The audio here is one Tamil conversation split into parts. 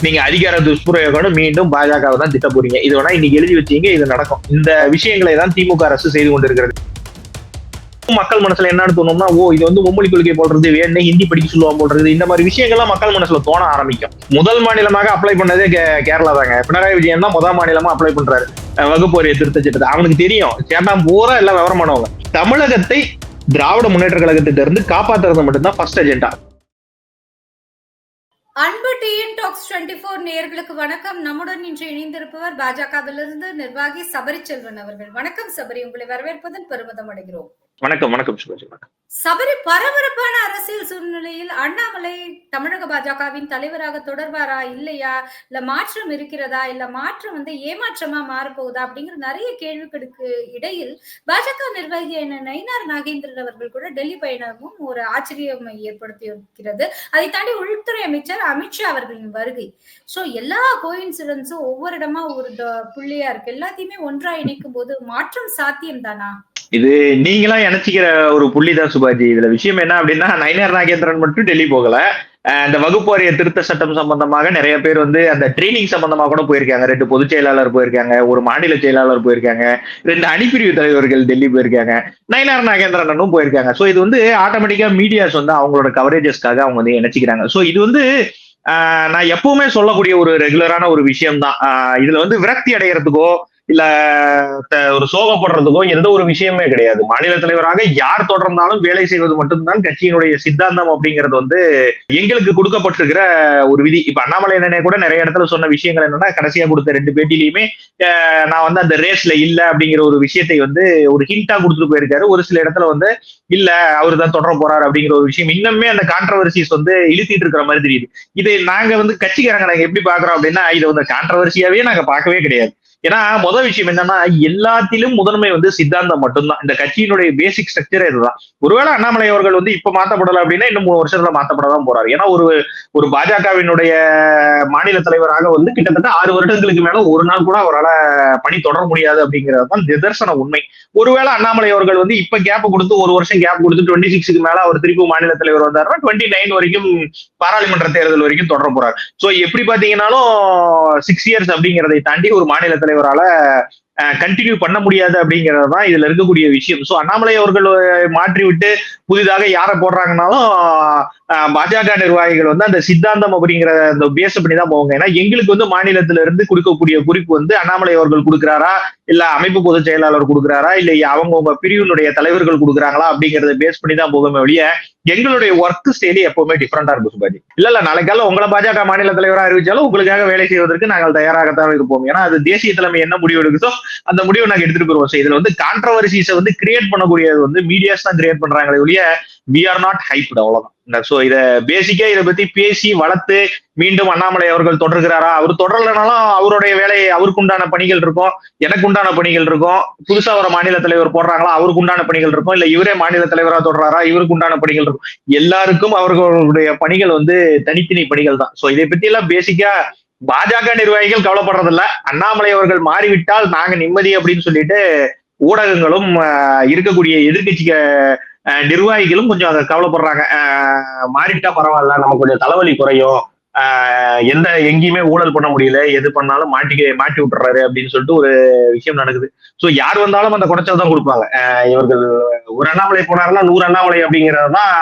நீங்க அதிகார துஷ்பிரயோகம் மீண்டும் பாஜகவை தான் திட்ட போறீங்க. இது வேணா இன்னைக்கு எழுதி வச்சீங்க இது நடக்கும். இந்த விஷயங்களை தான் திமுக அரசு செய்து கொண்டிருக்கிறது. மக்கள் மனசுல என்னன்னு தோணும்னா ஓ இது வந்து மும்மொழி கொள்கை போடுறது வேணும் ஹிந்தி படிக்க சொல்லுவாங்க போடுறது இந்த மாதிரி விஷயங்கள்லாம் மக்கள் மனசுல தோண ஆரம்பிக்கும். முதல் மாநிலமாக அப்ளை பண்ணதே கே- கேரளா தாங்க. பினராயி விஜயன் தான் முதல் மாநிலமா அப்ளை பண்றாரு. வகுப்பு வாரிய திருத்த சட்டத்தை அவனுக்கு தெரியும். சேட்டான் பூரா எல்லாம் விவரமானவங்க. தமிழகத்தை திராவிட முன்னேற்ற கழகத்திட்ட இருந்து காப்பாத்துறது மட்டும்தான் ஃபர்ஸ்ட் அஜெண்டா அன்பு டிஎன் டாக்ஸ் டுவெண்ட்டி ஃபோர் நேர்களுக்கு வணக்கம். நம்முடன் இன்று இணைந்திருப்பவர் பாஜகவிலிருந்து நிர்வாகி சபரி செல்வன் அவர்கள். வணக்கம் சபரி. உங்களை வரவேற்பதில் பெருமிதம் அடைகிறோம். வணக்கம் வணக்கம் சிவாஜி வணக்கம். சபரி பரபரப்பான அரசியல் சூழ்நிலையில் அண்ணாமலை தமிழக பாஜகவின் தலைவராக தொடர்வாரா இல்லையா? இல்ல மாற்றம் இருக்கிறதா? இல்ல மாற்றம் வந்து ஏமாற்றமா மாறப்போகுதா? அப்படிங்கிற நிறைய கேள்விகளுக்கு இடையில் பாஜக நிர்வாகியான நயினார் நாகேந்திரன் அவர்கள் கூட டெல்லி பயணமும் ஒரு ஆச்சரியம் ஏற்படுத்தி இருக்கிறது அதை தாண்டி உள்துறை அமைச்சர் அமித்ஷா அவர்களின் வருகை. சோ எல்லா கோயின்சிடன்ஸும் ஒவ்வொரு இடமா ஒரு புள்ளியா இருக்கு. எல்லாத்தையுமே ஒன்றா இணைக்கும் போது மாற்றம் சாத்தியம் தானா இது நீங்களா நினைச்சுக்கிற ஒரு புள்ளிதான் சுபாஜி. இதுல விஷயம் என்ன அப்படின்னா நயினார் நாகேந்திரன் மட்டும் டெல்லி போகல. அந்த வகுப்பு திருத்த சட்டம் சம்பந்தமாக நிறைய பேர் வந்து அந்த ட்ரைனிங் சம்பந்தமா கூட போயிருக்காங்க. ரெண்டு பொதுச் செயலாளர் போயிருக்காங்க ஒரு மாநில செயலாளர் போயிருக்காங்க ரெண்டு அணிப்பிரிவு தலைவர்கள் டெல்லி போயிருக்காங்க நயினார் நாகேந்திரனும் போயிருக்காங்க. சோ இது வந்து ஆட்டோமேட்டிக்கா மீடியாஸ் வந்து அவங்களோட கவரேஜஸ்க்காக அவங்க வந்து நினைச்சுக்கிறாங்க சோ இது வந்து நான் எப்பவுமே சொல்லக்கூடிய ஒரு ரெகுலரான ஒரு விஷயம் தான் இதுல வந்து விரக்தி அடைகிறதுக்கோ இல்ல த- ஒரு சோகப்படுறதுக்கோ எந்த ஒரு விஷயமே கிடையாது. மாநில தலைவராக யார் தொடர்ந்தாலும் வேலை செய்வது மட்டும்தான் கட்சியினுடைய சித்தாந்தம் அப்படிங்கிறது வந்து எங்களுக்கு கொடுக்கப்பட்டிருக்கிற ஒரு விதி. இப்ப அண்ணாமலை அண்ணனே கூட நிறைய இடத்துல சொன்ன விஷயங்கள் என்னன்னா கடைசியா கொடுத்த ரெண்டு பேட்டிலையுமே நான் வந்து அந்த ரேஸ்ல இல்ல அப்படிங்கிற ஒரு விஷயத்தை வந்து ஒரு ஹிண்டா கொடுத்துட்டு போயிருக்காரு. ஒரு சில இடத்துல வந்து இல்ல அவர் தான் தொடர போறாரு அப்படிங்கிற ஒரு விஷயம் இன்னுமே அந்த கான்ட்ரவர்சிஸ் வந்து இழுத்திட்டு இருக்கிற மாதிரி தெரியுது. இதை நாங்க வந்து கட்சிக்காரங்க நாங்க எப்படி பாக்குறோம் அப்படின்னா இதை வந்து கான்ட்ரவர்சியாவே நாங்க பார்க்கவே கிடையாது. ஏன்னா முதல் விஷயம் என்னன்னா எல்லாத்திலும் முதன்மை வந்து சித்தாந்தம் மட்டும்தான். இந்த கட்சியினுடைய பேசிக் ஸ்ட்ரக்சரே இதுதான். ஒருவேளை அண்ணாமலை அவர்கள் வந்து இப்ப மாத்தப்படல அப்படின்னா இன்னும் மூணு வருஷத்துல மாத்தப்படதான் போறாரு. ஏன்னா ஒரு ஒரு பாஜகவினுடைய மாநில தலைவராக வந்து கிட்டத்தட்ட ஆறு வருடங்களுக்கு மேல ஒரு நாள் கூட அவரால் பணி தொடர முடியாது அப்படிங்கிறது தான் நிதர்சன உண்மை. ஒருவேளை அண்ணாமலை அவர்கள் வந்து இப்ப கேப் கொடுத்து ஒரு வருஷம் கேப் கொடுத்து டுவெண்ட்டி சிக்ஸ்க்கு மேல அவர் திருப்பி மாநில தலைவர் வந்தாருன்னா டுவெண்ட்டி நைன் வரைக்கும் பாராளுமன்ற தேர்தல் வரைக்கும் தொடர போறாரு. ஸோ எப்படி பாத்தீங்கன்னாலும் சிக்ஸ் இயர்ஸ் அப்படிங்கிறதை தாண்டி ஒரு மாநில தலைவரால கண்டினியூ பண்ண முடியாது அப்படிங்கிறது தான் இதுல இருக்கக்கூடிய விஷயம். சோ அண்ணாமலை அவர்கள் மாற்றி விட்டு புதிதாக யாரை போடுறாங்கனாலும் பாஜக நிர்வாகிகள் வந்து அந்த சித்தாந்தம் அப்படிங்கிற அந்த பேஸ் பண்ணி தான் போவாங்க. ஏன்னா எங்களுக்கு வந்து மாநிலத்தில இருந்து கொடுக்கக்கூடிய குறிப்பு வந்து அண்ணாமலை அவர்கள் கொடுக்குறாரா? இல்ல அமைப்பு பொதுச் செயலாளர் கொடுக்குறாரா? இல்ல அவங்க உங்க பிரிவினுடைய தலைவர்கள் கொடுக்குறாங்களா? அப்படிங்கறத பேஸ் பண்ணி தான் போகுமே ஒழிய எங்களுடைய ஒர்க் ஸ்டைலி எப்பவுமே டிஃப்ரெண்டா இருக்கும் சுபாஜி. இல்ல இல்ல நாளைக்கால உங்களை பாஜக மாநில தலைவரா அறிவிச்சாலும் உங்களுக்காக வேலை செய்வதற்கு நாங்கள் தயாராகத்தான் இருப்போம். ஏன்னா அது தேசிய தலைமை என்ன முடிவு எடுக்குதோ அந்த முடிவை நாங்க எடுத்துட்டு போயிருவோம். So இதுல வந்து கான்ட்ரவர்சிஸை வந்து கிரியேட் பண்ணக்கூடியது வந்து மீடியாஸ் தான் கிரியேட் பண்றாங்களே ஒழிய வி ஆர் நாட் ஹைப்டு அவ்வளவுதான். சோ இத பேசிக்கா இதை பத்தி பேசி வளர்த்து மீண்டும் அண்ணாமலை அவர்கள் தொடர்கிறாரா? அவர் தொடரலனாலும் அவருடைய வேலையை அவருக்கு உண்டான பணிகள் இருக்கும். எனக்கு உண்டான பணிகள் இருக்கும். புதுசா வர மாநில தலைவர் போடுறாங்களா? அவருக்கு உண்டான பணிகள் இருக்கும். இல்ல இவரே மாநில தலைவரா தொடர்றாரா? இவருக்கு உண்டான பணிகள் இருக்கும். எல்லாருக்கும் அவர்களுடைய பணிகள் வந்து தனித்தனி பணிகள் தான். சோ இதை பத்தி எல்லாம் பேசிக்கா பாஜக நிர்வாகிகள் கவலைப்படுறதில்ல. அண்ணாமலை அவர்கள் மாறிவிட்டால் நாங்க நிம்மதி அப்படின்னு சொல்லிட்டு ஊடகங்களும் இருக்கக்கூடிய எதிர்கட்சி நிர்வாகிகளும் கொஞ்சம் அதை கவலைப்படுறாங்க. மாறிட்டா பரவாயில்ல நமக்கு கொஞ்சம் தலைவலி குறையும். எந்த எங்கேயுமே ஊழல் பண்ண முடியல. எது பண்ணாலும் மாட்டிக்க மாட்டி விட்டுறாரு அப்படின்னு சொல்லிட்டு ஒரு விஷயம் நடக்குது. ஸோ யார் வந்தாலும் அந்த குறைச்சல் தான் கொடுப்பாங்க. இவர்கள் ஒரு அண்ணாமலை போனாருன்னா நூறு அண்ணாமலை அப்படிங்கிறது தான்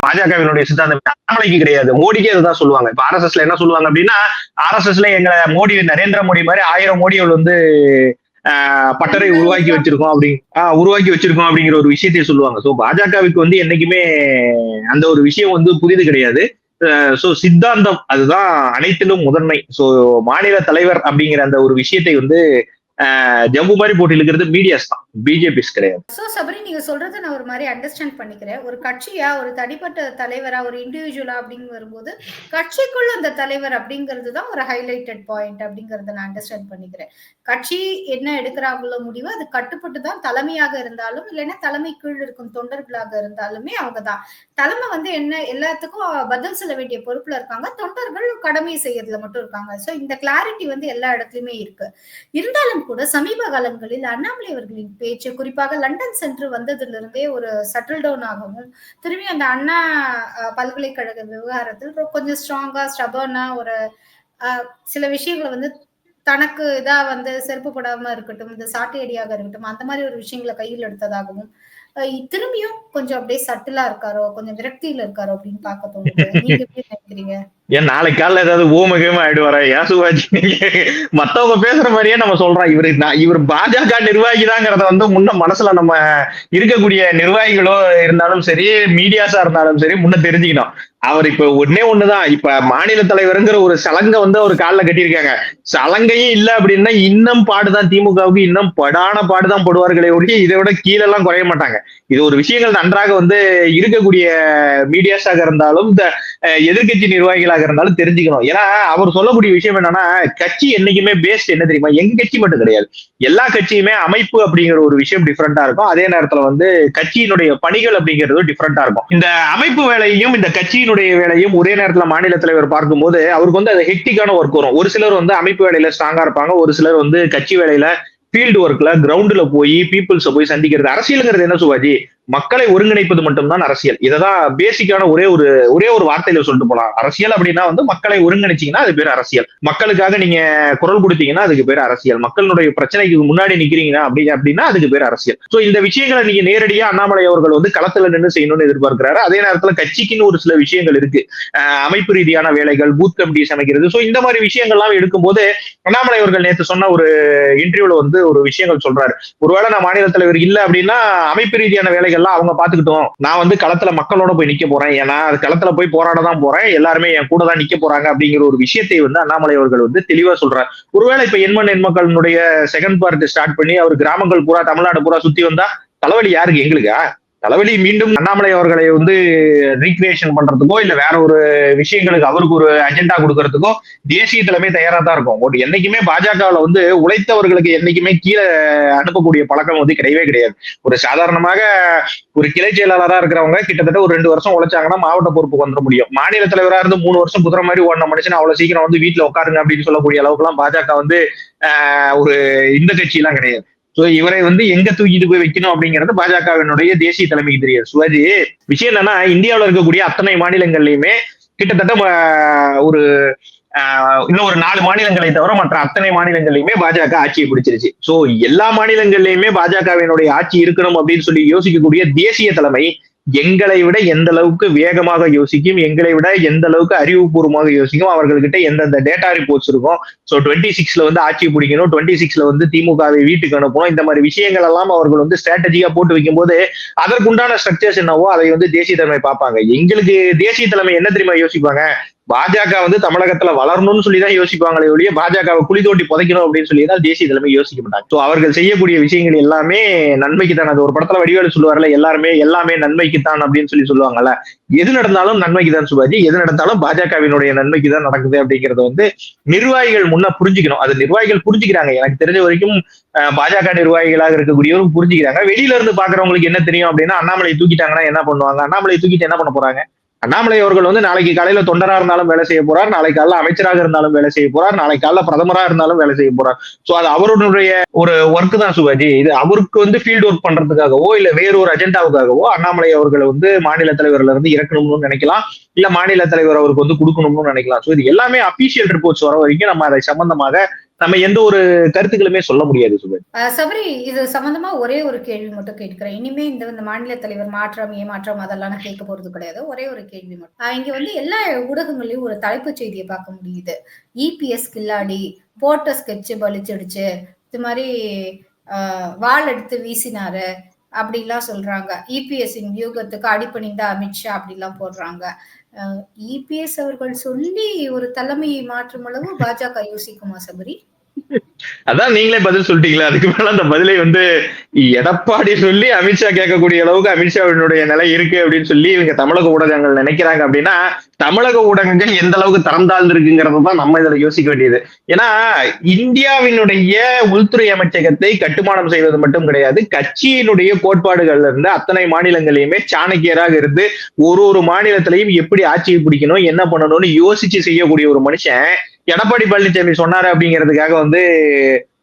பாஜகவினுடைய சித்தாந்தம் அண்ணாமலைக்கு கிடையாது. மோடிக்கே அதுதான் சொல்லுவாங்க. இப்ப ஆர்எஸ்எஸ்ல என்ன சொல்லுவாங்க அப்படின்னா ஆர்எஸ்எஸ்ல எங்களை மோடி நரேந்திர மோடி மாதிரி ஆயிரம் மோடிகள் வந்து பட்டறை உருவாக்கி வச்சிருக்கோம் அப்படி ஆஹ், உருவாக்கி வச்சிருக்கோம் அப்படிங்கிற ஒரு விஷயத்தை சொல்லுவாங்க. ஸோ பாஜகவுக்கு வந்து என்னைக்குமே அந்த ஒரு விஷயம் வந்து புரியுது கிடையாது. ஸோ சித்தாந்தம் அதுதான் அனைத்திலும் முதன்மை. ஸோ மாநில தலைவர் அப்படிங்கிற அந்த ஒரு விஷயத்தை வந்து ஜம்பு மாதிரி போட்டு இழுக்கிறது மீடியாஸ் தான். பிஜேபிஸ் கிடையாது. சோ சபரி நீங்க சொல்றதை நான் ஒரு மாதிரி அண்டர்ஸ்டாண்ட் பண்ணிக்கிறேன். ஒரு கட்சியா ஒரு தனிப்பட்ட தலைவரா ஒரு இண்டிவிஜுவலா அப்படின்னு வரும்போது கட்சிக்குள்ள அந்த தலைவர் அப்படிங்கிறது தான் ஒரு ஹைலைட்டட் பாயிண்ட் அப்படிங்கறத நான் அண்டர்ஸ்டாண்ட் பண்ணிக்கிறேன். கட்சி என்ன எடுக்கிறாங்களோ முடிவு அது கட்டுப்பட்டு தான் தலைமையாக இருந்தாலும் இல்லைன்னா தலைமை கீழ் இருக்கும் தொண்டர்களாக இருந்தாலுமே அவங்க தான். தலைமை வந்து என்ன எல்லாத்துக்கும் பதில் சொல்ல வேண்டிய பொறுப்புல இருக்காங்க. தொண்டர்கள் கடமை செய்யறதுல மட்டும் இருக்காங்க. சோ இந்த கிளாரிட்டி வந்து எல்லா இடத்துலயுமே இருக்கு. இருந்தாலும் கூட சமீப காலங்களில் அண்ணாமலை அவர்களின் பேச்சு. குறிப்பாக லண்டன் சென்று வந்ததுல இருந்தே ஒரு செட்டில் டவுன் ஆகவும் திரும்பி அந்த அண்ணா அஹ், பல்கலைக்கழக விவகாரத்தில் கொஞ்சம் ஸ்ட்ராங்கா ஸ்டபர்னா ஒரு அஹ், சில விஷயங்களை வந்து தனக்கு இதா வந்து செருப்பு படாம இருக்கட்டும் இந்த சாட்டு அடியாக இருக்கட்டும் அந்த மாதிரி ஒரு விஷயங்களை கையில் எடுத்ததாகவும் அஹ், திரும்பியும் கொஞ்சம் அப்படியே சட்டிலா இருக்காரோ கொஞ்சம் விரக்தியில இருக்காரோ அப்படின்னு பாக்க தோணுது. நீங்க எப்படி நினைக்கிறீங்க? ஏன் நாளைக்கு காலைல ஏதாவது ஊமகமா ஆயிடுவாரா? ஏசுவாஜி மத்தவங்க பேசுற மாதிரியே நம்ம சொல்றோம். இவரு நான் இவர் பாஜக நிர்வாகிதாங்கிறத வந்து முன்ன மனசுல நம்ம இருக்கக்கூடிய நிர்வாகிகளோ இருந்தாலும் சரி மீடியாஸா இருந்தாலும் சரி முன்ன தெரிஞ்சுக்கணும். அவர் இப்ப ஒன்னே ஒண்ணுதான். இப்ப மாநில தலைவருங்கிற ஒரு சலங்க வந்து அவர் காலில் கட்டியிருக்காங்க. சலங்கையும் இல்ல அப்படின்னா இன்னும் பாடுதான் திமுகவுக்கு இன்னும் படான பாடுதான் படுவார்களே ஒழிய இதை விட கீழெல்லாம் குறைய மாட்டாங்க. இது ஒரு விஷயங்கள் நன்றாக வந்து இருக்கக்கூடிய மீடியாஸாக இருந்தாலும் இந்த எதிர்கட்சி நிர்வாகிகளாக இருந்தாலும் தெரிஞ்சுக்கணும். ஏன்னா அவர் சொல்லக்கூடிய விஷயம் என்னன்னா கட்சி என்னைக்குமே பேஸ்ட் என்ன தெரியுமா? எங்க கட்சி மட்டும் கிடையாது. எல்லா கட்சியுமே அமைப்பு அப்படிங்கிற ஒரு விஷயம் டிஃப்ரெண்டா இருக்கும். அதே நேரத்துல வந்து கட்சியினுடைய பணிகள் அப்படிங்கிறது டிஃப்ரெண்டா இருக்கும். இந்த அமைப்பு வேலையும் இந்த கட்சியினுடைய வேலையும் ஒரே நேரத்துல மாநில தலைவர் பார்க்கும்போது அவருக்கு வந்து அது ஹெக்டிக்கான ஒர்க் வரும். ஒரு சிலர் வந்து அமைப்பு வேலையில ஸ்ட்ராங்கா இருப்பாங்க. ஒரு சிலர் வந்து கட்சி வேலையில ஃபீல்டு ஒர்க்ல கிரவுண்ட்ல போய் பீப்புள்ஸை போய் சந்திக்கிறது. அரசியலுங்கிறது என்ன சுபாஜி? மக்களை ஒருங்கிணைப்பது மட்டும்தான் அரசியல். இதைதான் பேசிக்கான ஒரே ஒரு ஒரே ஒரு வார்த்தையில சொல்லிட்டு போலாம். அரசியல் அப்படின்னா வந்து மக்களை ஒருங்கிணைச்சீங்கன்னா அது பேர் அரசியல். மக்களுக்காக நீங்க குரல் கொடுத்தீங்கன்னா அதுக்கு பேர் அரசியல். மக்களுடைய பிரச்சனைக்கு முன்னாடி நிக்கிறீங்கன்னா அப்படி அப்படின்னா அதுக்கு பேர் அரசியல். சோ இந்த விஷயங்களை நீங்க நேரடியா அண்ணாமலை அவர்கள் வந்து களத்துல நின்று செய்யணும்னு எதிர்பார்க்கிறாரு. அதே நேரத்துல கட்சிக்குன்னு ஒரு சில விஷயங்கள் இருக்கு. அமைப்பு ரீதியான வேலைகள் பூத் கமிட்டிஸ் அமைக்கிறது. சோ இந்த மாதிரி விஷயங்கள்லாம் எடுக்கும்போது அண்ணாமலை அவர்கள் நேற்று சொன்ன ஒரு இன்டர்வியூல வந்து ஒரு விஷயங்கள் சொல்றாரு. ஒருவேளை நான் மாநில தலைவர் இல்ல அப்படின்னா அமைப்பு ரீதியான வேலைகள் எல்லாம் அவங்க பாத்துக்கிட்டோம். நான் வந்து களத்துல மக்களோட போய் நிக்க போறேன். ஏன்னா அது களத்துல போய் போராட தான் போறேன். எல்லாருமே என் கூட தான் நிக்க போறாங்க அப்படிங்கிற ஒரு விஷயத்தை வந்து அண்ணாமலை அவர்கள் வந்து தெளிவா சொல்றாரு. ஒருவேளை இப்ப எண்மண் எண்மக்களுடைய செகண்ட் பார்ட் ஸ்டார்ட் பண்ணி அவர் கிராமங்கள் பூரா தமிழ்நாடு பூரா சுத்தி வந்தா தலைவலி யாருக்கு? எங்களுக்கா? தலைவலி மீண்டும் அண்ணாமலை அவர்களை வந்து ரீக்ரியேஷன் பண்றதுக்கோ இல்ல வேற ஒரு விஷயங்களுக்கு அவருக்கு ஒரு அஜெண்டா கொடுக்கறதுக்கோ தேசிய தலைமை தயாரா தான் இருக்கும். ஒரு என்னைக்குமே பாஜகவில் வந்து உழைத்தவர்களுக்கு என்னைக்குமே கீழே அனுப்பக்கூடிய பழக்கம் வந்து கிடையவே கிடையாது. ஒரு சாதாரணமாக ஒரு கிளை செயலாளராக இருக்கிறவங்க கிட்டத்தட்ட ஒரு ரெண்டு வருஷம் உழைச்சாங்கன்னா மாவட்ட பொறுப்புக்கு வந்துட முடியும். மாநில தலைவராக இருந்து மூணு வருஷம் குதிரை மாதிரி ஓடின மனுஷன் அவ்வளவு சீக்கிரம் வந்து வீட்டுல உட்காருங்க அப்படின்னு சொல்லக்கூடிய அளவுக்கு எல்லாம் பாஜக வந்து ஒரு இந்த கட்சி எல்லாம் கிடையாது. சோ இவரை வந்து எங்க தூக்கிட்டு போய் வைக்கணும் அப்படிங்கிறது பாஜகவினுடைய தேசிய தலைமைக்கு தெரியாது. சிவாஜி விஷயம் என்னன்னா இந்தியாவுல இருக்கக்கூடிய அத்தனை மாநிலங்கள்லயுமே கிட்டத்தட்ட ஒரு ஆஹ், இன்னும் ஒரு நாலு மாநிலங்களை தவிர மற்ற அத்தனை மாநிலங்கள்லயுமே பாஜக ஆட்சியை பிடிச்சிருச்சு. சோ எல்லா மாநிலங்கள்லயுமே பாஜகவினுடைய ஆட்சி இருக்கணும் அப்படின்னு சொல்லி யோசிக்கக்கூடிய தேசிய தலைமை எங்களை விட எந்த அளவுக்கு வேகமாக யோசிக்கும் எங்களை விட எந்த அளவுக்கு அறிவுபூர்வமாக யோசிக்கும் அவர்கள்கிட்ட எந்தெந்த டேட்டா ரிப்போர்ட்ஸ் இருக்கும். ஸோ டுவெண்ட்டி சிக்ஸ்ல வந்து ஆட்சி பிடிக்கணும் டுவெண்ட்டி சிக்ஸ்ல வந்து திமுகவை வீட்டுக்கு அனுப்பணும். இந்த மாதிரி விஷயங்கள் எல்லாம் அவர்கள் வந்து ஸ்ட்ராட்டஜியா போட்டு வைக்கும்போது அதற்குண்டான ஸ்ட்ரக்சர்ஸ் என்னவோ அதை வந்து தேசிய தலைமை பார்ப்பாங்க. எங்களுக்கு தேசிய தலைமை என்ன தெரியுமா யோசிப்பாங்க? பாஜக வந்து தமிழகத்துல வளரணும்னு சொல்லி தான் யோசிப்பாங்களே ஒழிய பாஜகவை குழி தோண்டி புதைக்கணும் அப்படின்னு சொல்லி தான் தேசிய தலைமை யோசிக்க மாட்டாங்க. ஸோ அவர்கள் செய்யக்கூடிய விஷயங்கள் எல்லாமே நன்மைக்கு தான் அது ஒரு படத்துல வடிவேலு சொல்லுவார்ல எல்லாருமே எல்லாமே நன்மைக்கு தான் அப்படின்னு சொல்லி சொல்லுவாங்கல்ல. எது நடந்தாலும் நன்மைக்கு தான் சுபாஜி எது நடந்தாலும் பாஜகவினுடைய நன்மைக்கு தான் நடக்குது அப்படிங்கறத வந்து நிர்வாகிகள் முன்ன புரிஞ்சுக்கணும். அது நிர்வாகிகள் புரிஞ்சுக்கிறாங்க. எனக்கு தெரிஞ்ச வரைக்கும் பாஜக நிர்வாகிகளாக இருக்கக்கூடியவரும் புரிஞ்சுக்கிறாங்க. வெளியில இருந்து பாக்குறவங்களுக்கு என்ன தெரியும் அப்படின்னா அண்ணாமலை தூக்கிட்டாங்கன்னா என்ன பண்ணுவாங்க? அண்ணாமலை தூக்கிட்டு என்ன பண்ண போறாங்க? அண்ணாமலை அவர்கள் வந்து நாளைக்கு காலையில தொண்டரா இருந்தாலும் வேலை செய்ய போறார். நாளைக்கு காலைல அமைச்சராக இருந்தாலும் வேலை செய்ய போறார். நாளைக்கு காலைல பிரதமரா இருந்தாலும் வேலை செய்ய போறார். சோ அது அவருடைய ஒரு ஒர்க் தான் சுபாஜி. இது அவருக்கு வந்து ஃபீல்டு ஒர்க் பண்றதுக்காகவோ இல்ல வேற ஒரு அஜெண்டாவுக்காகவோ அண்ணாமலை அவர்களை வந்து மாநில தலைவர்ல இருந்து இறக்கணும்னு நினைக்கலாம். இல்ல மாநில தலைவர் அவருக்கு வந்து கொடுக்கணும்னு நினைக்கலாம். சோ இது எல்லாமே அபிஷியல் ரிப்போர்ட்ஸ் வர வரைக்கும் நம்ம அதை சம்பந்தமாக நம்ம எந்த ஒரு கருத்துக்களுமே சொல்ல முடியாது சபரி இது சம்பந்தமா ஒரே ஒரு கேள்வி மட்டும் கேட்கிறேன். இனிமே இந்த இந்த மாநில தலைவர் மாற்றம் ஏமாற்றம் அதெல்லாம் கேட்க போறது கிடையாது. ஒரே ஒரு கேள்வி மட்டும். இங்க வந்து எல்லா ஊடகங்களையும் ஒரு தலைப்புச் செய்தியை பார்க்க முடியுது. இபிஎஸ் கில்லாடி போட்ட ஸ்கெட்ச் பலிச்சிடுச்சு இது மாதிரி வால் வாள் எடுத்து வீசினாரு. அப்படிலாம் சொல்றாங்க. இபிஎஸ்இன் வியூகத்துக்கு அடிப்பணிந்த அமித்ஷா அப்படிலாம் போடுறாங்க. இபிஎஸ் அவர்கள் சொல்லி ஒரு தலைமையை மாற்றும் அளவு பாஜக யோசிக்குமா சபரி? அதான் நீங்களே பதில் சொல்லிட்டீங்களா அதுக்கு மேல அந்த பதிலை வந்து எடப்பாடி சொல்லி அமித்ஷா கேட்கக்கூடிய அளவுக்கு அமித்ஷாவினுடைய நிலை இருக்கு அப்படின்னு சொல்லி இவங்க தமிழக ஊடகங்கள் நினைக்கிறாங்க அப்படின்னா தமிழக ஊடகங்கள் எந்த அளவுக்கு தரம் தாழ்ந்திருக்குங்கிறத தான் நம்ம இதுல யோசிக்க வேண்டியது. ஏன்னா இந்தியாவினுடைய உள்துறை அமைச்சகத்தை கட்டுமானம் செய்வது மட்டும் கிடையாது கட்சியினுடைய கோட்பாடுகள்ல இருந்து அத்தனை மாநிலங்களையுமே சாணக்கியராக இருந்து ஒரு ஒரு மாநிலத்திலையும் எப்படி ஆட்சியை பிடிக்கணும் என்ன பண்ணணும்னு யோசிச்சு செய்யக்கூடிய ஒரு மனுஷன் எடப்பாடி பழனிசாமி சொன்னாரு அப்படிங்கிறதுக்காக வந்து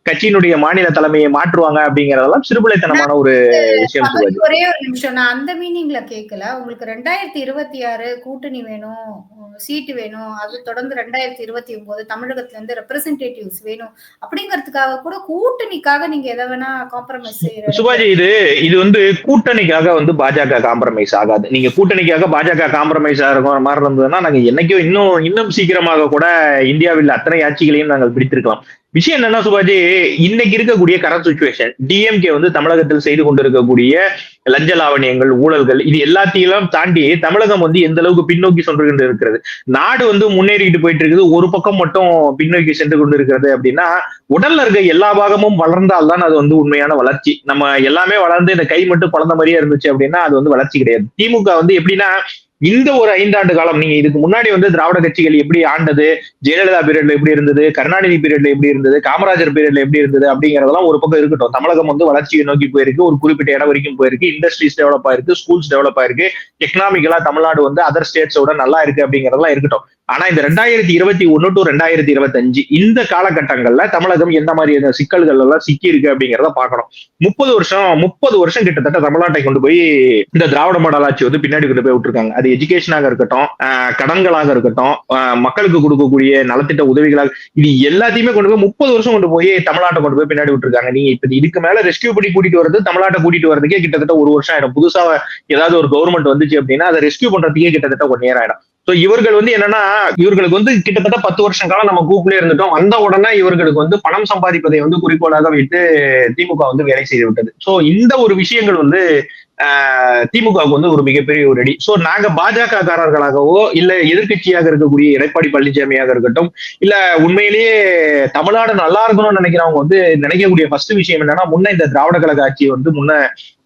கட்சியினுடைய மாநில தலைமையை மாற்றுவாங்க அப்படிங்கறதெல்லாம் சிறுபிள்ளைத்தனமான ஒரு விஷயம் ஒரே ஒரு நிமிஷம். நான் அந்த மீனிங்ல கேட்கல உங்களுக்கு ரெண்டாயிரத்தி இருபத்தி ஆறு கூட்டணி வேணும் சீட்டு வேணும் அது தொடர்ந்து ரெண்டாயிரத்தி இருபத்தி ஒன்பது தமிழகத்துல இருந்து ரெப்ரசன்டேட்டிவ்ஸ் வேணும் அப்படிங்கறதுக்காக கூட கூட்டணிக்காக நீங்க எதை வேணா காம்ப்ரமைஸ் சுபாஜி இது இது வந்து கூட்டணிக்காக வந்து பாஜக காம்ப்ரமைஸ் ஆகாது. நீங்க கூட்டணிக்காக பாஜக காம்ப்ரமைஸ் ஆகிற மாதிரி இருந்ததுன்னா நாங்க என்னைக்கோ இன்னும் இன்னும் சீக்கிரமாக கூட இந்தியாவில் அத்தனை ஆட்சிகளையும் நாங்கள் பிடித்திருக்கலாம். விஷயம் என்னன்னா சுபாஜி இன்னைக்கு இருக்கக்கூடிய கரண்ட் சுச்சுவேஷன் டிஎம்கே வந்து தமிழகத்தில் செய்து கொண்டிருக்கக்கூடிய லஞ்ச லாவணியங்கள் ஊழல்கள் இது எல்லாத்தையும் தாண்டி தமிழகம் வந்து எந்த அளவுக்கு பின்னோக்கி சென்று கொண்டு இருக்கிறது? நாடு வந்து முன்னேறிக்கிட்டு போயிட்டு இருக்குது. ஒரு பக்கம் மட்டும் பின்னோக்கி சென்று கொண்டு இருக்கிறது அப்படின்னா உடல்ல இருக்க எல்லா பாகமும் வளர்ந்தால்தான் அது வந்து உண்மையான வளர்ச்சி. நம்ம எல்லாமே வளர்ந்து இந்த கை மட்டும் பழந்த மாதிரியே இருந்துச்சு அப்படின்னா அது வந்து வளர்ச்சி கிடையாது. திமுக வந்து எப்படின்னா இந்த ஒரு ஐந்தாண்டு காலம் நீங்க இதுக்கு முன்னாடி வந்து திராவிட கட்சிகள் எப்படி ஆண்டது ஜெயலலிதா பீரியட்ல எப்படி இருந்தது கருணாநிதி பீரியட்ல எப்படி இருந்தது காமராஜர் பீரியட்ல எப்படி இருந்தது அப்படிங்கறதெல்லாம் ஒரு பக்கம் இருக்கட்டும். தமிழகம் வந்து வளர்ச்சியை நோக்கி போயிருக்கு ஒரு குறிப்பிட்ட இடம் வரைக்கும் போயிருக்கு இண்டஸ்ட்ரீஸ் டெவலப் ஆயிருக்கு ஸ்கூல்ஸ் டெவலப் ஆயிருக்கு எக்கனாமிக்கலா தமிழ்நாடு வந்து அதர் ஸ்டேட்ஸோட நல்லா இருக்கு அப்படிங்கறதெல்லாம் இருக்கட்டும். ஆனா இந்த ரெண்டாயிரத்தி இருபத்தி ஒன்னு டு ரெண்டாயிரத்தி இருபத்தி அஞ்சு இந்த காலகட்டங்கள்ல தமிழகம் எந்த மாதிரியான சிக்கல்கள் எல்லாம் சிக்கி இருக்கு அப்படிங்கிறத பாக்கணும் முப்பது வருஷம் முப்பது வருஷம் கிட்டத்தட்ட தமிழ்நாட்டை கொண்டு போய் இந்த திராவிட மாடல் ஆட்சி வந்து பின்னாடி கொண்டு போய் விட்டுருக்காங்க. அது எஜுகேஷனாக இருக்கட்டும் கடன்களாக இருக்கட்டும் மக்களுக்கு கொடுக்கக்கூடிய நலத்திட்ட உதவிகளாக இது எல்லாத்தையுமே கொண்டு போய் முப்பது வருஷம் கொண்டு போய் தமிழ்நாட்டை கொண்டு போய் பின்னாடி விட்டுருக்காங்க. நீங்க இப்ப இதுக்கு மேல ரெஸ்கியூ பண்ணி கூட்டிட்டு வரது தமிழ்நாட்டை கூட்டிட்டு வரதுக்கே கிட்டத்தட்ட ஒரு வருஷம் ஆயிடும். புதுசா ஏதாவது ஒரு கவர்மெண்ட் வந்துச்சு அப்படின்னா அதை ரெஸ்கியூ பண்றதுக்கே கிட்டத்தட்ட ஒன் இயர் ஆயிடும். சோ இவர்கள் வந்து என்னன்னா இவர்களுக்கு வந்து கிட்டத்தட்ட பத்து வருஷம் காலம் நம்ம கூப்பிலே இருந்துட்டோம். வந்த உடனே இவர்களுக்கு வந்து பணம் சம்பாதிப்பதை வந்து குறிக்கோளாக வைத்து திமுக வந்து வேலை செய்து விட்டது. சோ இந்த ஒரு விஷயங்கள் வந்து திமுகவுக்கு வந்து ஒரு மிகப்பெரிய ஒரு அடி. சோ நாங்க பாஜக காரர்களாகவோ இல்ல எதிர்கட்சியாக இருக்கக்கூடிய எடப்பாடி பழனிசாமியாக இருக்கட்டும் இல்ல உண்மையிலேயே தமிழ்நாடு நல்லா இருக்கணும்னு நினைக்கிறவங்க வந்து நினைக்கக்கூடிய ஃபர்ஸ்ட் விஷயம் என்னன்னா முன்ன இந்த திராவிட கழக ஆட்சியை வந்து முன்ன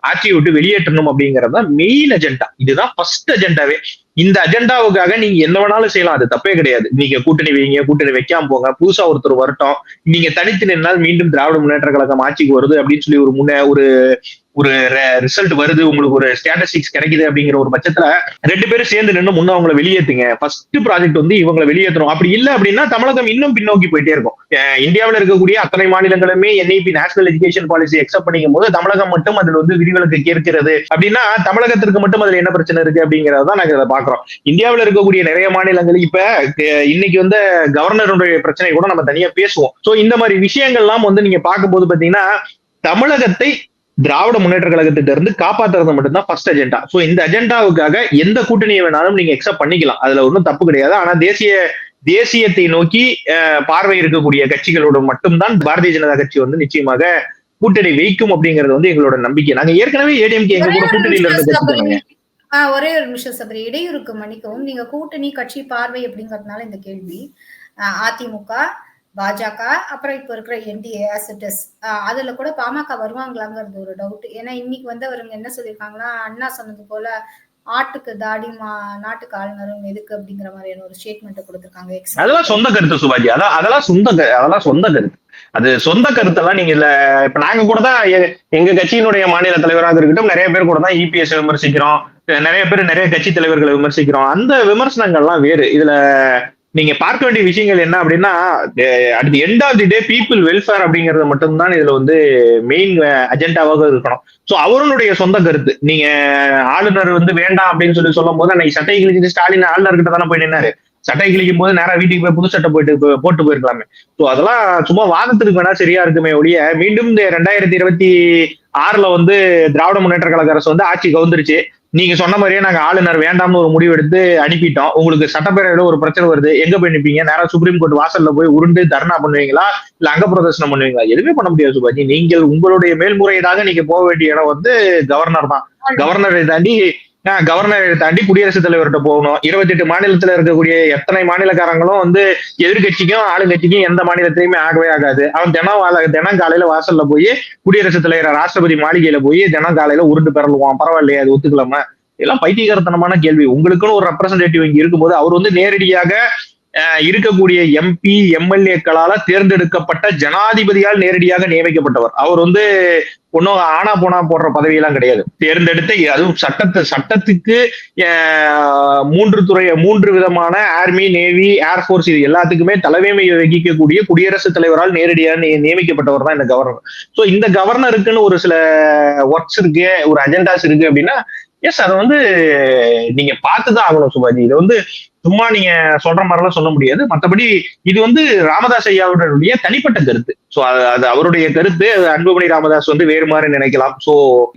ஆட்சியை விட்டு வெளியேற்றணும் அப்படிங்கறது தான் மெயின் அஜெண்டா இதுதான் ஃபர்ஸ்ட் அஜெண்டாவே இந்த அஜெண்டாவுக்காக நீங்க என்ன வேணாலும் செய்யலாம். அது தப்பே கிடையாது. நீங்க கூட்டணி வைங்க கூட்டணி வைக்காம போங்க. புதுசா ஒருத்தர் வரட்டும். நீங்க தனித்து நின்னால் மீண்டும் திராவிட முன்னேற்ற கழகம் ஆட்சிக்கு வருது அப்படின்னு சொல்லி ஒரு முன்னே ஒரு ஒரு ரிசல்ட் வருது உங்களுக்கு ஒரு ஸ்டாட்டிஸ்டிக்ஸ் கிடைக்குது அப்படிங்கிற ஒரு பட்சத்துல ரெண்டு பேரும் சேர்ந்து நின்று முன்ன அவங்கள வெளியேத்துங்க. ஃபர்ஸ்ட் ப்ராஜெக்ட் வந்து இவங்களை வெளியேற்றணும் அப்படி இல்ல அப்படின்னா தமிழகம் இன்னும் பின்னோக்கி போயிட்டே இருக்கும். இந்தியாவில் இருக்கக்கூடிய அத்தனை மாநிலங்களுமே NEP national education policy accept பண்ணிக்கும் போது தமிழகம் மட்டும் அதுல வந்து விதிவிலக்கு கேட்கிறது. அப்படின்னா தமிழகத்திற்கு மட்டும் அதுல என்ன பிரச்சனை இருக்கு அப்படிங்கறத நாங்க அதை பாக்குறோம். இந்தியாவில் இருக்கக்கூடிய நிறைய மாநிலங்கள் இப்ப இன்னைக்கு வந்து கவர்னருடைய பிரச்சனை கூட நம்ம தனியா பேசுவோம். சோ இந்த மாதிரி விஷயங்கள்லாம் வந்து நீங்க பார்க்கும்போது பாத்தீங்கன்னா தமிழகத்தை திராவிட முன்னேற்ற கழகத்திட்ட இருந்து காப்பாத்துறது மட்டும்தான் ஃபர்ஸ்ட் அஜெண்டா சோ இந்த அஜெண்டாவுக்காக எந்த கூட்டணியை வேணாலும் நீங்க எக்ஸப்ட் பண்ணிக்கலாம். அதுல ஒன்றும் தப்பு கிடையாது. ஆனா தேசிய தேசியத்தை நோக்கி பார்வை இருக்கக்கூடிய கட்சிகளோட மட்டும்தான் பாரதிய ஜனதா கட்சி வந்து நிச்சயமாக கூட்டணி வைக்கும் அப்படிங்கிறது வந்து எங்களோட நம்பிக்கை. நாங்க ஏற்கனவே ஏடிஎம்கே எங்க கூட கூட்டணியில இருந்து ஒரே ஒரு நிமிஷம் சபரி. இடையூறுக்கு மன்னிக்கவும். நீங்க கூட்டணி கட்சி பார்வை அப்படிங்கறதுனால இந்த கேள்வி அதிமுக பாஜக அப்புறம் இப்ப இருக்கிற என்டிஏ ஆசிட்டஸ் அதுல கூட பாமக வருவாங்களாங்கிறது ஒரு டவுட் ஏன்னா இன்னைக்கு வந்து அவருங்க என்ன சொல்லியிருக்காங்கன்னா அண்ணா சொன்னது போல ஆட்டுக்கு தாடி மா நாட்டுக்கு ஆளுநரும் எதுக்கு அப்படிங்கிற மாதிரியான ஒரு ஸ்டேட்மெண்ட் கொடுத்திருக்காங்க. அதெல்லாம் சொந்த கருத்து சுபாஜி. அதான் அதெல்லாம் சொந்த அதெல்லாம் சொந்த கருத்து. அது சொந்த கருத்தெல்லாம் நீங்க இல்ல இப்ப நாங்க கூட தான் எங்க கட்சியினுடைய மாநில தலைவராக இருக்கட்டும் நிறைய பேர் கூட தான் இபிஎஸ் விமர்சிக்கிறோம். நிறைய பேர் நிறைய கட்சி தலைவர்களை விமர்சிக்கிறோம். அந்த விமர்சனங்கள்லாம் வேறு. இதுல நீங்க பார்க்க வேண்டிய விஷயங்கள் என்ன அப்படின்னா at the end of the day people welfare அப்படிங்கறது மட்டும்தான் இதுல வந்து மெயின் அஜெண்டாவாக இருக்கணும். ஸோ அவருடைய சொந்த கருத்து. நீங்க ஆளுநர் வந்து வேண்டாம் அப்படின்னு சொல்லி சொல்லும் போது அன்னைக்கு சட்டை கிழிச்சிட்டு ஸ்டாலின் ஆளுநர் கிட்ட தானே போய் நின்னாரு. சட்டை கிழிக்கும் போது நேரம் வீட்டுக்கு போய் புது சட்டை போயிட்டு போட்டு போயிருக்கலாமே. ஸோ அதெல்லாம் சும்மா வாதத்துக்கு வேணா சரியா இருக்குமே ஒழிய மீண்டும் இந்த ரெண்டாயிரத்தி இருபத்தி ஆறுல வந்து திராவிட முன்னேற்ற கழக அரசு வந்து ஆட்சி கவுந்துருச்சு. நீங்க சொன்ன மாதிரியே நாங்க ஆளுநர் வேண்டாம்னு ஒரு முடிவு எடுத்து அனுப்பிட்டோம். உங்களுக்கு சட்டப்பேரவையில ஒரு பிரச்சனை வருது எங்க போய் நிப்பீங்க? நேரம் சுப்ரீம் கோர்ட் வாசல்ல போய் உருண்டு தர்ணா பண்ணுவீங்களா? இல்ல அங்க பிரதர்சனம் பண்ணுவீங்களா? எதுவுமே பண்ண முடியாது சுபாஜி. நீங்கள் உங்களுடைய மேல்முறையீடாக நீங்க போக வேண்டிய இடம் வந்து கவர்னர் தான். கவர்னரை தாண்டி கவர்னரை தாண்டி குடியரசுத் தலைவர்கிட்ட போகணும். இருபத்தி எட்டு மாநிலத்துல இருக்கக்கூடிய எத்தனை மாநிலக்காரங்களும் வந்து எதிர்கட்சிக்கும் ஆளுங்கட்சிக்கும் எந்த மாநிலத்திலையுமே ஆகவே ஆகாது. அவன் தினம் தினம் காலையில வாசல்ல போய் குடியரசுத் தலைவர் ராஷ்டிரபதி மாளிகையில போய் தினம் காலையில உருண்டு பெறலுவான். பரவாயில்லையா அது ஒத்துக்கலாமா? இதெல்லாம் பைத்தியகரத்தனமான கேள்வி. உங்களுக்குன்னு ஒரு ரெப்ரசன்டேட்டிவ் இங்க இருக்கும்போது அவர் வந்து நேரடியாக இருக்கக்கூடிய எம்பி எம்எல்ஏக்களால தேர்ந்தெடுக்கப்பட்ட ஜனாதிபதியால் நேரடியாக நியமிக்கப்பட்டவர். அவர் வந்து ஒன்னும் ஆனா போனா போடுற பதவியெல்லாம் கிடையாது. தேர்ந்தெடுத்த அதுவும் சட்டத்தை சட்டத்துக்கு மூன்று துறை மூன்று விதமான ஆர்மி நேவி ஏர்ஃபோர்ஸ் இது எல்லாத்துக்குமே தலைமை வகிக்கக்கூடிய குடியரசுத் தலைவரால் நேரடியாக நியமிக்கப்பட்டவர் தான் இந்த கவர்னர் ஸோ இந்த கவர்னருக்குன்னு ஒரு சில ஒர்க்ஸ் இருக்கு ஒரு அஜெண்டாஸ் இருக்கு அப்படின்னா எஸ் அதை வந்து நீங்க பார்த்துதான் ஆகணும் சுபாஜி. இது வந்து சும்மா நீங்க சொல்ற மாதிரிலாம் சொல்ல முடியாது. மத்தபடி இது வந்து ராமதாஸ் ஐயாவுடைய தனிப்பட்ட கருத்து. சோ அது அவருடைய கருத்து அன்புமணி ராமதாஸ் வந்து வேறு மாதிரி நினைக்கலாம். சோ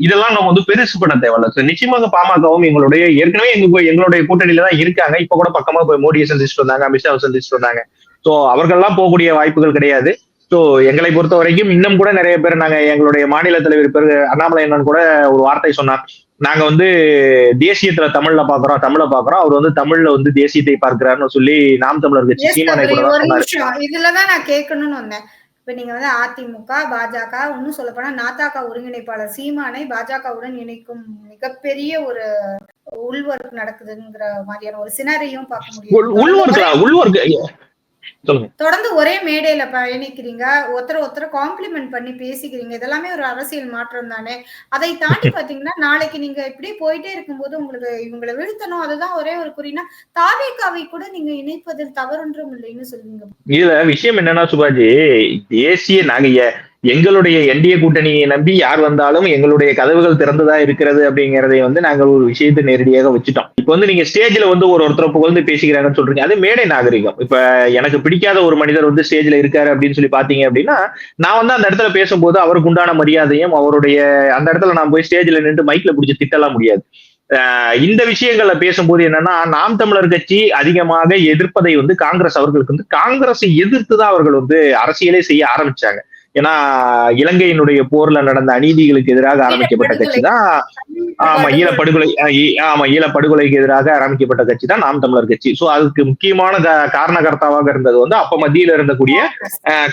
இதெல்லாம் நம்ம வந்து பெருசு பண்ண தேவையில்ல. ஸோ நிச்சயமாக பாமகவும் எங்களுடைய ஏற்கனவே எங்க எங்களுடைய கூட்டணியில தான் இருக்காங்க. இப்ப கூட பக்கமா போய் மோடியை சந்திச்சுட்டு வந்தாங்க அமித்ஷாவை சந்திச்சுட்டு வந்தாங்க. சோ அவர்கள்லாம் போகக்கூடிய வாய்ப்புகள் கிடையாது. சோ எங்களை பொறுத்த வரைக்கும் இன்னும் கூட நிறைய பேர் நாங்க எங்களுடைய மாநில தலைவர் பேர் அண்ணாமலை அண்ணன் கூட ஒரு வார்த்தை சொன்னார். நாங்க வந்து தேசியத்துல தமிழ்ல பாக்குறோம் தமிழ்ல பாக்குறோம். அவர் வந்து தமிழ்ல வந்து தேசியத்தை பார்க்கிறாருன்னு சொல்லி நாம் தமிழர் கட்சி சீமானை இதுலதான் நான் கேட்கணும்னு வந்தேன். இப்ப நீங்க வந்து அதிமுக பாஜக இன்னும் சொல்ல போனா நாத்தாக்கா ஒருங்கிணைப்பாளர் சீமானை பாஜகவுடன் இணைக்கும் மிகப்பெரிய ஒரு உள்வொர்க் நடக்குதுங்கிற மாதிரியான ஒரு சினாரியும் பார்க்க முடியும் உள்வொர்க் உள்வொர்க்? தொடர்ந்து ஒரே மேடையில பயணிக்கிறீங்க. ஒருத்தர் ஒருத்தர் காம்ப்ளிமெண்ட் பண்ணி பேசிக்கிறீங்க. இதெல்லாமே ஒரு அரசியல் மாற்றம் தானே. அதை தாண்டி பாத்தீங்கன்னா நாளைக்கு நீங்க இப்படி போயிட்டே இருக்கும்போது உங்களுக்கு இவங்களை வீழ்த்தணும். அதுதான் ஒரே ஒரு குறினா தாவேக்காவை கூட நீங்க இணைப்பதில் தவறொன்றும் இல்லைன்னு சொல்லுவீங்க. இதுல விஷயம் என்னன்னா சுபாஜி தேசிய நாங்க எங்களுடைய என்டிஏ கூட்டணியை நம்பி யார் வந்தாலும் எங்களுடைய கதவுகள் திறந்ததா இருக்கிறது அப்படிங்கறதை வந்து நாங்கள் ஒரு விஷயத்தை நேரடியாக வச்சுட்டோம். இப்போ வந்து நீங்க ஸ்டேஜ்ல வந்து ஒரு ஒருத்தரை புகழ்ந்து பேசிக்கிறாங்கன்னு சொல்றீங்க. அது மேடை நாகரிகம். இப்ப எனக்கு பிடிக்காத ஒரு மனிதர் வந்து ஸ்டேஜ்ல இருக்காரு அப்படின்னு சொல்லி பாத்தீங்க அப்படின்னா நான் வந்து அந்த இடத்துல பேசும்போது அவருக்கு உண்டான மரியாதையும் அவருடைய அந்த இடத்துல நான் போய் ஸ்டேஜ்ல நின்று மைக்ல பிடிச்சி திட்டலாம் முடியாது. இந்த விஷயங்கள்ல பேசும்போது என்னன்னா நாம் தமிழர் கட்சி அதிகமாக எதிர்ப்பதை வந்து காங்கிரஸ் அவர்களுக்கு வந்து காங்கிரஸை எதிர்த்து தான் அவர்கள் வந்து அரசியலே செய்ய ஆரம்பிச்சாங்க. ஏன்னா இலங்கையினுடைய போர்ல நடந்த அநீதிகளுக்கு எதிராக ஆரம்பிக்கப்பட்ட கட்சி தான் ஆமா ஈழ படுகொலை ஆமா ஈழ படுகொலைக்கு எதிராக ஆரம்பிக்கப்பட்ட கட்சி தான் நாம் தமிழர் கட்சி. சோ அதுக்கு முக்கியமான காரணகர்த்தாவாக இருந்தது வந்து அப்ப மத்தியில இருந்தக்கூடிய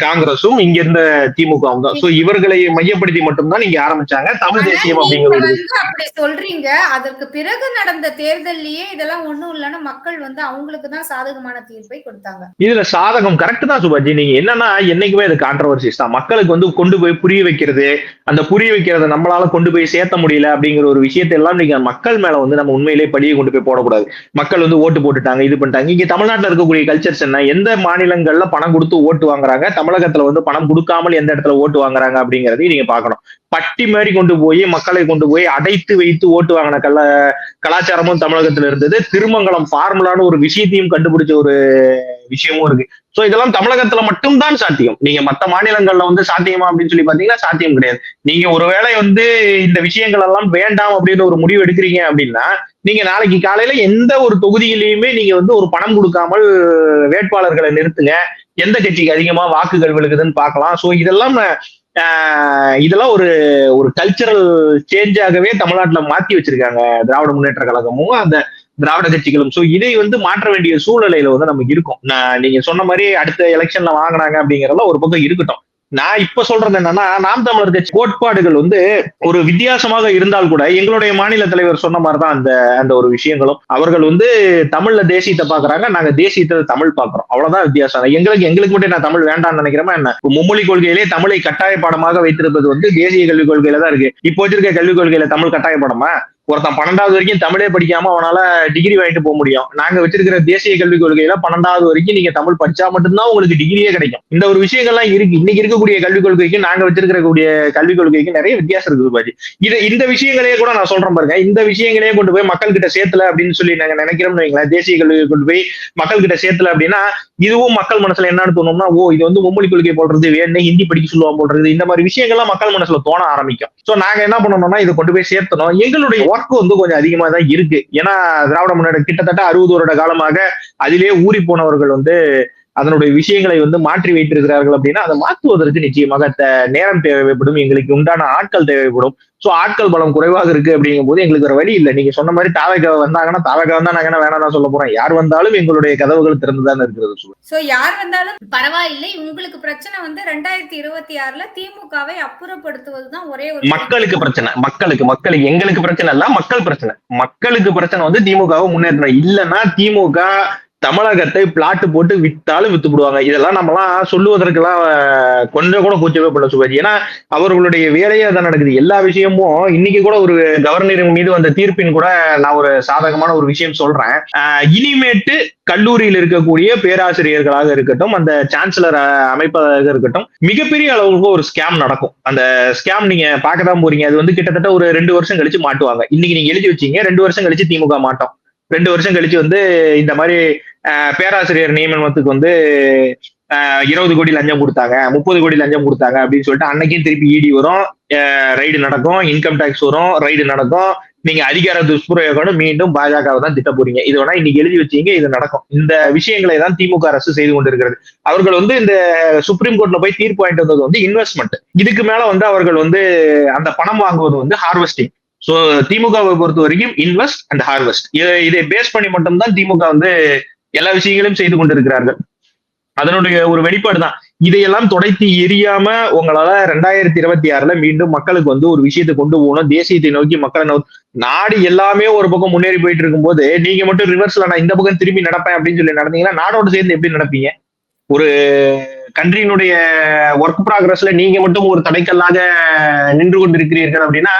காங்கிரஸும் இங்க இருந்த திமுகவும் தான். சோ இவர்களை மையப்படுத்தி மட்டும்தான் இங்க ஆரம்பிச்சாங்க. தமிழ் தேசியம் அப்படிங்கிறது அப்படி சொல்றீங்க. அதற்கு பிறகு நடந்த தேர்தல்லயே இதெல்லாம் ஒண்ணும் இல்லைன்னு மக்கள் வந்து அவங்களுக்கு தான் சாதகமான தீர்ப்பை கொடுத்தாங்க. இதுல சாதகம் கரெக்ட் தான் சுபாஜி. நீங்க என்னன்னா என்னைக்குமே இது கான்ட்ரவர்சிஸ் தான். மக்களுக்கு வந்து கொண்டு போய் புரிய வைக்கிறது அந்த புரிய வைக்கிறத நம்மளால கொண்டு போய் சேர்த்த முடியல அப்படிங்கிற ஒரு விஷயத்தை எல்லாம் நீங்க மக்கள் மேல வந்து நம்ம உண்மையிலேயே பழியை கொண்டு போய் போடக்கூடாது. மக்கள் வந்து ஓட்டு போட்டுட்டாங்க இது பண்ணிட்டாங்க. இங்க தமிழ்நாட்டுல இருக்கக்கூடிய கல்ச்சர்ஸ் என்ன? எந்த மாநிலங்கள்ல பணம் கொடுத்து ஓட்டு வாங்குறாங்க? தமிழகத்துல வந்து பணம் கொடுக்காமல் எந்த இடத்துல ஓட்டு வாங்குறாங்க அப்படிங்கறதையும் நீங்க பாக்கணும் பட்டி மாதிரி கொண்டு போய் மக்களை கொண்டு போய் அடைத்து வைத்து ஓட்டு வாங்கின கல கலாச்சாரமும் தமிழகத்துல இருந்தது. திருமங்கலம் ஃபார்முலான்னு ஒரு விஷயத்தையும் கண்டுபிடிச்ச ஒரு விஷயமும் இருக்கு. சோ இதெல்லாம் தமிழகத்துல மட்டும்தான் சாத்தியம். நீங்க மத்த மாநிலங்கள்ல வந்து சாத்தியமா அப்படின்னு சொல்லி பாத்தீங்கன்னா சாத்தியம் கிடையாது. நீங்க ஒருவேளை வந்து இந்த விஷயங்கள் எல்லாம் வேண்டாம் அப்படின்னு ஒரு முடிவு எடுக்கிறீங்க அப்படின்னா நீங்க நாளைக்கு காலையில எந்த ஒரு தொகுதியிலையுமே நீங்க வந்து ஒரு பணம் கொடுக்காமல் வேட்பாளர்களை நிறுத்துங்க. எந்த கட்சிக்கு அதிகமா வாக்குகள் விழுகுதுன்னு பார்க்கலாம். சோ இதெல்லாம் இதெல்லாம் ஒரு ஒரு கல்ச்சரல் சேஞ்சாகவே தமிழ்நாட்டில் மாத்தி வச்சிருக்காங்க திராவிட முன்னேற்ற கழகமும் அந்த திராவிட கட்சிகளும். ஸோ இதை வந்து மாற்ற வேண்டிய சூழ்நிலையில வந்து நமக்கு இருக்கும். நான் நீங்க சொன்ன மாதிரி அடுத்த எலெக்ஷன்ல வாங்கினாங்க அப்படிங்கறதெல்லாம் ஒரு பக்கம் இருக்கட்டும். நான் இப்ப சொல்றது என்னன்னா நாம் தமிழர் கட்சி கோட்பாடுகள் வந்து ஒரு வித்தியாசமாக இருந்தால் கூட எங்களுடைய மாநில தலைவர் சொன்ன மாதிரிதான் அந்த அந்த ஒரு விஷயங்களும். அவர்கள் வந்து தமிழ்ல தேசியத்தை பாக்குறாங்க நாங்க தேசியத்தை தமிழ் பாக்குறோம். அவ்வளவுதான் வித்தியாசம். எங்களுக்கு எங்களுக்கு மட்டும் நான் தமிழ் வேண்டாம்னு நினைக்கிறேமா என்ன? மும்மொழி கொள்கையிலே தமிழை கட்டாய பாடமாக வைத்திருப்பது வந்து தேசிய கல்விக் கொள்கையில தான் இருக்கு. இப்போ வச்சிருக்க கல்விக் கொள்கையில தமிழ் கட்டாய பாடமா ஒருத்தன் பன்னெண்டாவது வரைக்கும் தமிழே படிக்காம அவனால டிகிரி வாங்கிட்டு போக முடியும். நாங்க வச்சிருக்கிற தேசிய கல்விக் கொள்கையில பன்னெண்டாவது வரைக்கும் நீங்க தமிழ் படிச்சா மட்டும்தான் உங்களுக்கு டிகிரியே கிடைக்கும். இந்த ஒரு விஷயங்கள்லாம் இருக்கு. இன்னைக்கு இருக்கக்கூடிய கல்விக் கொள்கைக்கு நாங்க வச்சிருக்கக்கூடிய கல்விக் கொள்கைக்கு நிறைய வித்தியாசம் இருக்குது பாஜி. இது இந்த விஷயங்களையே கூட நான் சொல்றேன் பாருங்க. இந்த விஷயங்களையே கொண்டு போய் மக்கள் கிட்ட சேர்த்தல அப்படின்னு சொல்லி நாங்க நினைக்கிறோம்னு வைங்களேன். தேசிய கல்வியை கொண்டு போய் மக்கள் கிட்ட சேர்த்தல அப்படின்னா இதுவும் மக்கள் மனசுல என்னன்னு தோணும்னா ஓ இது வந்து மும்மொழி கொள்கை போடுறது வேணும் ஹிந்தி படிக்க சொல்லுவான் போடுறது இந்த மாதிரி விஷயங்கள்லாம் மக்கள் மனசுல தோண ஆரம்பிக்கும். சோ நாங்க என்ன பண்ணணும்னா இதை கொண்டு போய் சேர்த்தணும். எங்களுடைய ஒர்க் வந்து கொஞ்சம் அதிகமா தான் இருக்கு. ஏன்னா திராவிட முன்னேற்ற கிட்டத்தட்ட அறுபது வருட காலமாக அதிலே ஊறி போனவர்கள் வந்து அதனுடைய விஷயங்களை வந்து மாற்றி வைத்திருக்கிறார்கள் அப்படின்னா அதை மாற்றுவதற்கு நிச்சயமாக நேரம் தேவைப்படும் எங்களுக்கு உண்டான ஆட்கள் தேவைப்படும். சோ ஆட்கள் பலம் குறைவாக இருக்கு அப்படிங்கும் போது எங்களுக்கு ஒரு வழி இல்லை. நீங்க சொன்ன மாதிரி தாவக வந்தாங்கன்னா தாவக வந்தா நாங்க என்ன வேணாம் சொல்ல போறோம். யார் வந்தாலும் எங்களுடைய கதவுகள் திறந்துதான் இருக்கிறது. சோ யார் வந்தாலும் பரவாயில்லை. உங்களுக்கு பிரச்சனை வந்து ரெண்டாயிரத்தி இருபத்தி ஆறுல திமுகவை அப்புறப்படுத்துவதுதான் ஒரே ஒரு மக்களுக்கு பிரச்சனை. மக்களுக்கு மக்களுக்கு எங்களுக்கு பிரச்சனை இல்ல மக்கள் பிரச்சனை. மக்களுக்கு பிரச்சனை வந்து திமுகவை முன்னேற்றணும். இல்லைன்னா திமுக தமிழகத்தை பிளாட் போட்டு வித்தாலும் வித்து விடுவாங்க இதெல்லாம் நம்மலாம் சொல்லுவதற்கெல்லாம் கொஞ்சம் கூட கூச்சவே பண்ண சுபாஜி ஏன்னா அவர்களுடைய வேலையே தான் நடக்குது. எல்லா விஷயமும் இன்னைக்கு கூட ஒரு கவர்னர் மீது வந்த தீர்ப்பின் கூட நான் ஒரு சாதகமான ஒரு விஷயம் சொல்றேன். இனிமேட்டு கல்லூரியில் இருக்கக்கூடிய பேராசிரியர்களாக இருக்கட்டும் அந்த சான்சலர் அமைப்பதாக இருக்கட்டும் மிகப்பெரிய அளவுக்கு ஒரு ஸ்கேம் நடக்கும். அந்த ஸ்கேம் நீங்க பார்க்க தான் போறீங்க. அது வந்து கிட்டத்தட்ட ஒரு ரெண்டு வருஷம் கழிச்சு மாட்டுவாங்க. இன்னைக்கு நீங்க எழுதி வச்சீங்க ரெண்டு வருஷம் கழிச்சு திமுக மாட்டோம். ரெண்டு வருஷம் கழிச்சு வந்து இந்த மாதிரி பேராசிரியர் நியமனத்துக்கு வந்து இருபது கோடி லஞ்சம் கொடுத்தாங்க. முப்பது கோடி லஞ்சம் கொடுத்தாங்க அப்படின்னு சொல்லிட்டு அன்னைக்கும் திருப்பி இடி வரும். ரைடு நடக்கும். இன்கம் டேக்ஸ் வரும். ரைடு நடக்கும். நீங்க அதிகார துஷ்பிரயோகம் மீண்டும் பாஜகவை தான் திட்ட போறீங்க. இது வேணா இன்னைக்கு எழுதி வச்சீங்க இது நடக்கும். இந்த விஷயங்களை தான் திமுக அரசு செய்து கொண்டிருக்கிறது. அவர்கள் வந்து இந்த சுப்ரீம் கோர்ட்ல போய் தீர்ப்பு வாங்கிட்டு வந்தது வந்து இன்வெஸ்ட்மெண்ட் இதுக்கு மேல வந்து அவர்கள் வந்து அந்த பணம் வாங்குவது வந்து ஹார்வெஸ்டிங் ஸோ திமுகவை பொறுத்த வரைக்கும் இன்வெஸ்ட் அண்ட் ஹார்வெஸ்ட் இதை இதை பேஸ் பண்ணி மட்டும்தான் திமுக வந்து எல்லா விஷயங்களையும் செய்து கொண்டிருக்கிறார்கள். அதனுடைய ஒரு வெளிப்பாடு தான் இதையெல்லாம் துடைத்து எரியாம உங்களால ரெண்டாயிரத்தி இருபத்தி ஆறுல மீண்டும் மக்களுக்கு வந்து ஒரு விஷயத்தை கொண்டு போகணும். தேசியத்தை நோக்கி மக்களை நோக்கி நாடு எல்லாமே ஒரு பக்கம் முன்னேறி போயிட்டு இருக்கும்போது நீங்க மட்டும் ரிவர்ஸ்ல நான் இந்த பக்கம் திரும்பி நடப்பேன் அப்படின்னு சொல்லி நடந்தீங்கன்னா நாடோட சேர்ந்து எப்படி நடப்பீங்க? ஒரு கண்ட்ரியினுடைய ஒர்க் ப்ராக்ரஸ்ல நீங்க மட்டும் ஒரு தடைக்கல்லாக நின்று கொண்டிருக்கிறீர்கள் அப்படின்னா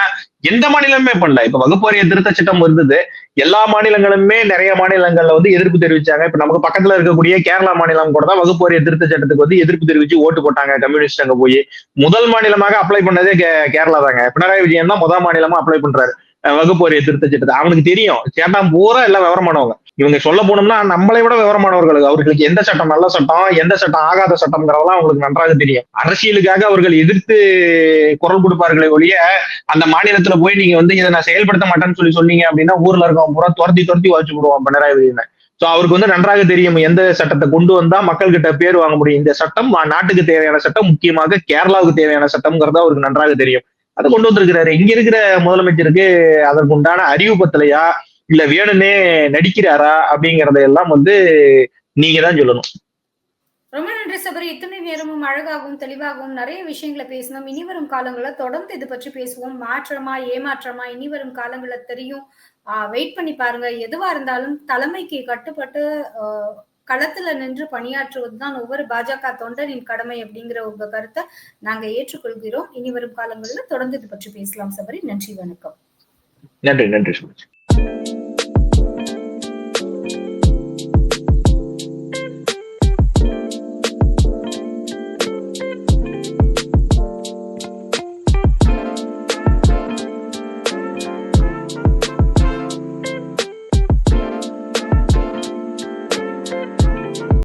எந்த மாநிலமே பண்ணல. இப்ப வகுப்பறிய திருத்த சட்டம் இருந்தது. எல்லா மாநிலங்களுமே நிறைய மாநிலங்கள்ல வந்து எதிர்ப்பு தெரிவிச்சாங்க. இப்ப நமக்கு பக்கத்துல இருக்கக்கூடிய கேரளா மாநிலம் கூட தான் வகுப்பறிய திருத்த சட்டத்துக்கு வந்து எதிர்ப்பு தெரிவிச்சு ஓட்டு போட்டாங்க. கம்யூனிஸ்ட் அங்க போய் முதல் மாநிலமாக அப்ளை பண்ணதே கேரளா தாங்க. பினராயி விஜயன் தான் முதல் மாநிலமா அப்ளை பண்றாரு. அஹ் வகுப்பறிய திருத்த சட்டத்தை. அவனுக்கு தெரியும். சேட்டான் பூரா எல்லாம் விவரமானவங்க. இவங்க சொல்ல போனோம்னா நம்மளை விட விவரமானவர்கள். அவர்களுக்கு எந்த சட்டம் நல்ல சட்டம் எந்த சட்டம் ஆகாத சட்டம்ங்கிறதெல்லாம் அவங்களுக்கு நன்றாக தெரியும். அரசியலுக்காக அவர்கள் எதிர்த்து குரல் கொடுப்பார்களே ஒழிய அந்த மாநிலத்துல போய் நீங்க வந்து இதை நான் செயல்படுத்த மாட்டேன்னு சொல்லி சொன்னீங்க அப்படின்னா ஊர்ல இருக்கவங்க பூரா துரத்தி துரத்தி வச்சு விடுவான் பினராயி விஜயனை. சோ அவருக்கு வந்து நன்றாக தெரியும் எந்த சட்டத்தை கொண்டு வந்தா மக்கள் கிட்ட பேர் வாங்க முடியும். இந்த சட்டம் நாட்டுக்கு தேவையான சட்டம் முக்கியமாக கேரளாவுக்கு தேவையான சட்டம்ங்கிறது அவருக்கு நன்றாக தெரியும். அதை கொண்டு வந்திருக்கிறாரு. இங்க இருக்கிற முதலமைச்சருக்கு அதற்கு உண்டான அறிவு பத்தலையா? இல்ல வேணும்னே நடிக்கிறாரா அப்படிங்கறத எல்லாம் வந்து நீங்க தான் சொல்லணும். ரொம்ப நன்றி சபரி. இத்தனை நேரமும் அழகாகவும் தெளிவாகவும் நிறைய விஷயங்களை பேசணும் இனிவரும் காலங்களில் தொடர்ந்து இது பற்றி பேசுவோம். மாற்றமா ஏமாற்றமா இனிவரும் காலங்களில் தெரியும். வெயிட் பண்ணி பாருங்க. எதுவா இருந்தாலும் தலைமைக்கு கட்டுப்பட்டு களத்துல நின்று பணியாற்றுவதுதான் ஒவ்வொரு பாஜக தொண்டரின் கடமை அப்படிங்கிற உங்க கருத்தை நாங்க ஏற்றுக்கொள்கிறோம். இனிவரும் காலங்களில் தொடர்ந்து இது பற்றி பேசலாம் சபரி. நன்றி வணக்கம். நன்றி நன்றி you